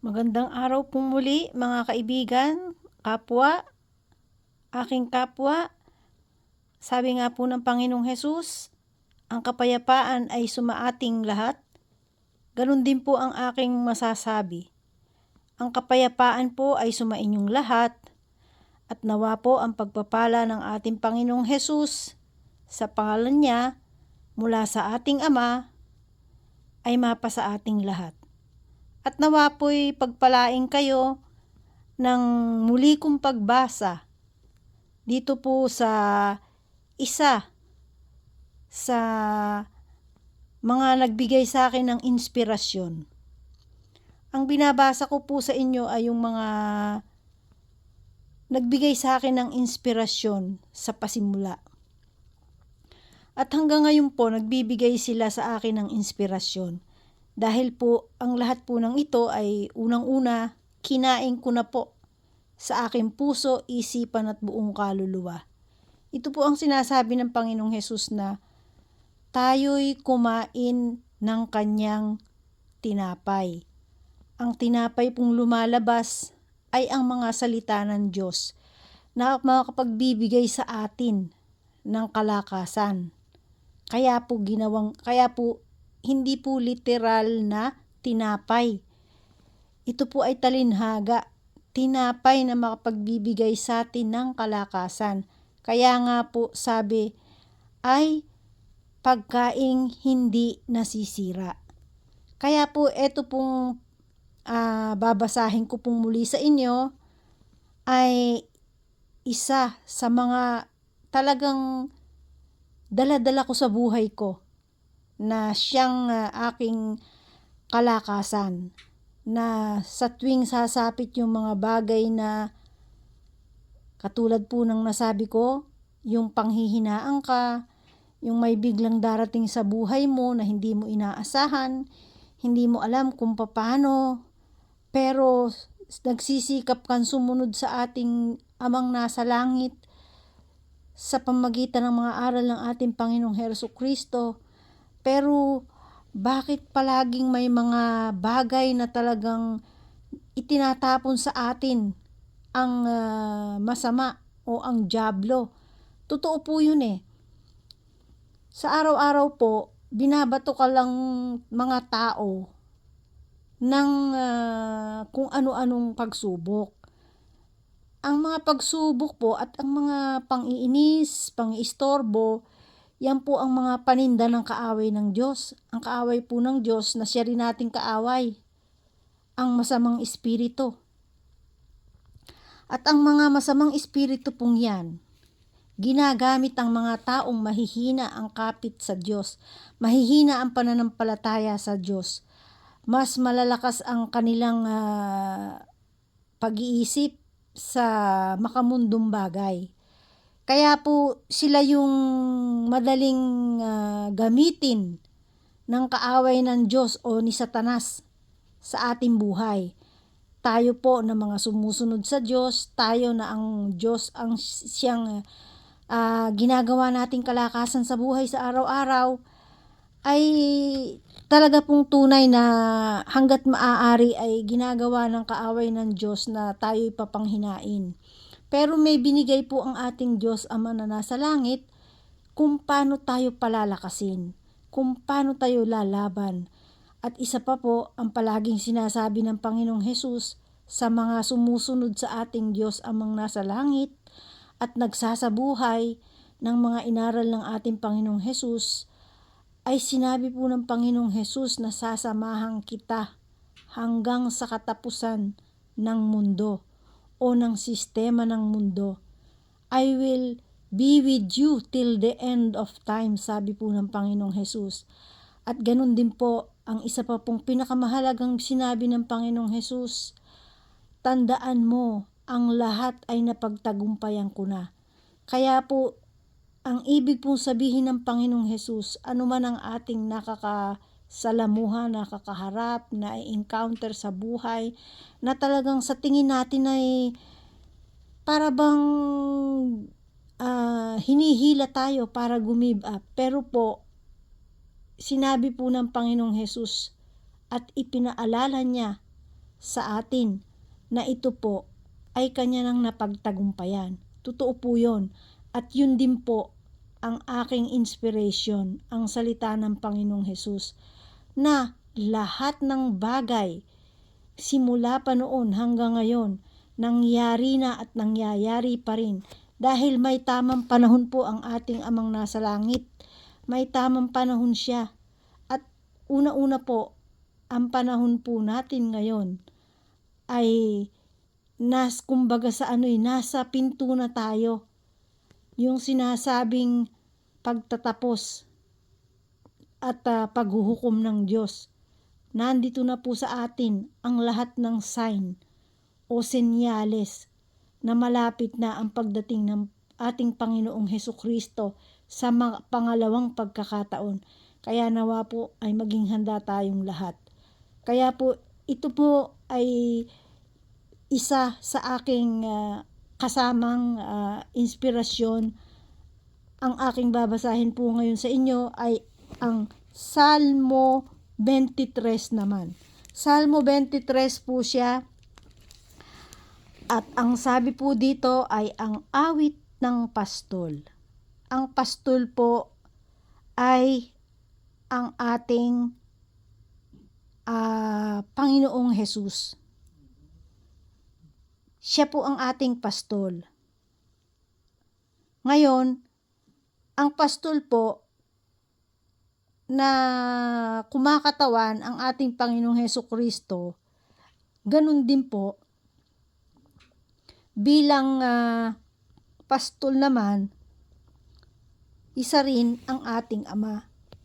Magandang araw po muli mga kaibigan, kapwa, aking kapwa. Sabi nga po ng Panginoong Hesus, ang kapayapaan ay sumaating lahat. Ganon din po ang aking masasabi. Ang kapayapaan po ay sumainyong lahat at nawa po ang pagpapala ng ating Panginoong Hesus sa pangalan niya mula sa ating Ama ay mapa sa ating lahat. At nawa po'y pagpalaing kayo ng muli kong pagbasa dito po sa isa sa mga nagbigay sa akin ng inspirasyon. Ang binabasa ko po sa inyo ay yung mga nagbigay sa akin ng inspirasyon sa pasimula. At hanggang ngayon po, nagbibigay sila sa akin ng inspirasyon. Dahil po, ang lahat po ng ito ay unang-una, kinain ko na po sa aking puso, isipan at buong kaluluwa. Ito po ang sinasabi ng Panginoong Hesus na tayo'y kumain ng kanyang tinapay. Ang tinapay pong lumalabas ay ang mga salita ng Diyos na makapagbibigay sa atin ng kalakasan. Kaya po ginawang kaya po hindi po literal na tinapay. Ito po ay talinhaga, tinapay na makapagbibigay sa atin ng kalakasan. Kaya nga po sabi ay pagkaing hindi nasisira. Kaya po ito pong uh, babasahin ko pong muli sa inyo ay isa sa mga talagang daladala ko sa buhay ko na siyang uh, aking kalakasan na sa tuwing sasapit yung mga bagay na katulad po ng nasabi ko, yung panghihinaan ka, yung may biglang darating sa buhay mo na hindi mo inaasahan, hindi mo alam kung paano, pero nagsisikap kang sumunod sa ating amang nasa langit sa pamagitan ng mga aral ng ating Panginoong Heso Kristo pero bakit palaging may mga bagay na talagang itinatapon sa atin ang uh, masama o ang jablo? Totoo po yun eh. Sa araw-araw po, binabato ka lang mga tao ng uh, kung ano-anong pagsubok. Ang mga pagsubok po at ang mga pang-iinis, pang-istorbo, yan po ang mga paninda ng kaaway ng Diyos. Ang kaaway po ng Diyos na siya rin nating kaaway. Ang masamang espiritu. At ang mga masamang espiritu pong yan, ginagamit ang mga taong mahihina ang kapit sa Diyos, mahihina ang pananampalataya sa Diyos, mas malalakas ang kanilang uh, pag-iisip sa makamundong bagay. Kaya po sila yung madaling uh, gamitin ng kaaway ng Diyos o ni Satanas sa ating buhay. Tayo po na mga sumusunod sa Diyos, tayo na ang Diyos ang siyang uh, ginagawa nating kalakasan sa buhay sa araw-araw ay talaga pong tunay na hanggat maaari ay ginagawa ng kaaway ng Diyos na tayo'y papanghinain. Pero may binigay po ang ating Diyos Ama na nasa langit kung paano tayo palalakasin, kung paano tayo lalaban. At isa pa po ang palaging sinasabi ng Panginoong Hesus sa mga sumusunod sa ating Diyos amang nasa langit at nagsasabuhay ng mga inaral ng ating Panginoong Hesus ay sinabi po ng Panginoong Hesus na sasamahan kita hanggang sa katapusan ng mundo o ng sistema ng mundo. I will be with you till the end of time, sabi po ng Panginoong Hesus. At ganun din po ang isa pa pong pinakamahalagang sinabi ng Panginoong Hesus. Tandaan mo, ang lahat ay napagtagumpayan ko na. Kaya po, ang ibig pong sabihin ng Panginoong Hesus, ano man ang ating nakaka salamuha na kakaharap, na encounter sa buhay, na talagang sa tingin natin ay para bang uh, hinihila tayo para gumib up. Pero po, sinabi po ng Panginoong Hesus at ipinaalala niya sa atin na ito po ay kanya nang napagtagumpayan. Totoo po yun. At yun din po ang aking inspiration, ang salita ng Panginoong Hesus, na lahat ng bagay, simula pa noon hanggang ngayon, nangyari na at nangyayari pa rin dahil may tamang panahon po ang ating amang nasa langit. May tamang panahon siya. At una-una po, ang panahon po natin ngayon ay nas kumbaga sa ano'y nasa pinto na tayo. Yung sinasabing pagtatapos at ah, paghuhukom ng Diyos. Nandito na po sa atin ang lahat ng sign o senyales na malapit na ang pagdating ng ating Panginoong Heso Kristo sa mga pangalawang pagkakataon. Kaya nawa po ay maging handa tayong lahat. Kaya po ito po ay isa sa aking ah, kasamang ah, inspirasyon. Ang aking babasahin po ngayon sa inyo ay ang Salmo 23 naman. Salmo 23 po siya. At ang sabi po dito ay ang awit ng pastol. Ang pastol po ay ang ating ah, Panginoong Hesus. Siya po ang ating pastol. Ngayon, ang pastol po na kumakatawan ang ating Panginoong Heso Kristo, ganun din po, bilang ah, pastol naman, isa rin ang ating Ama.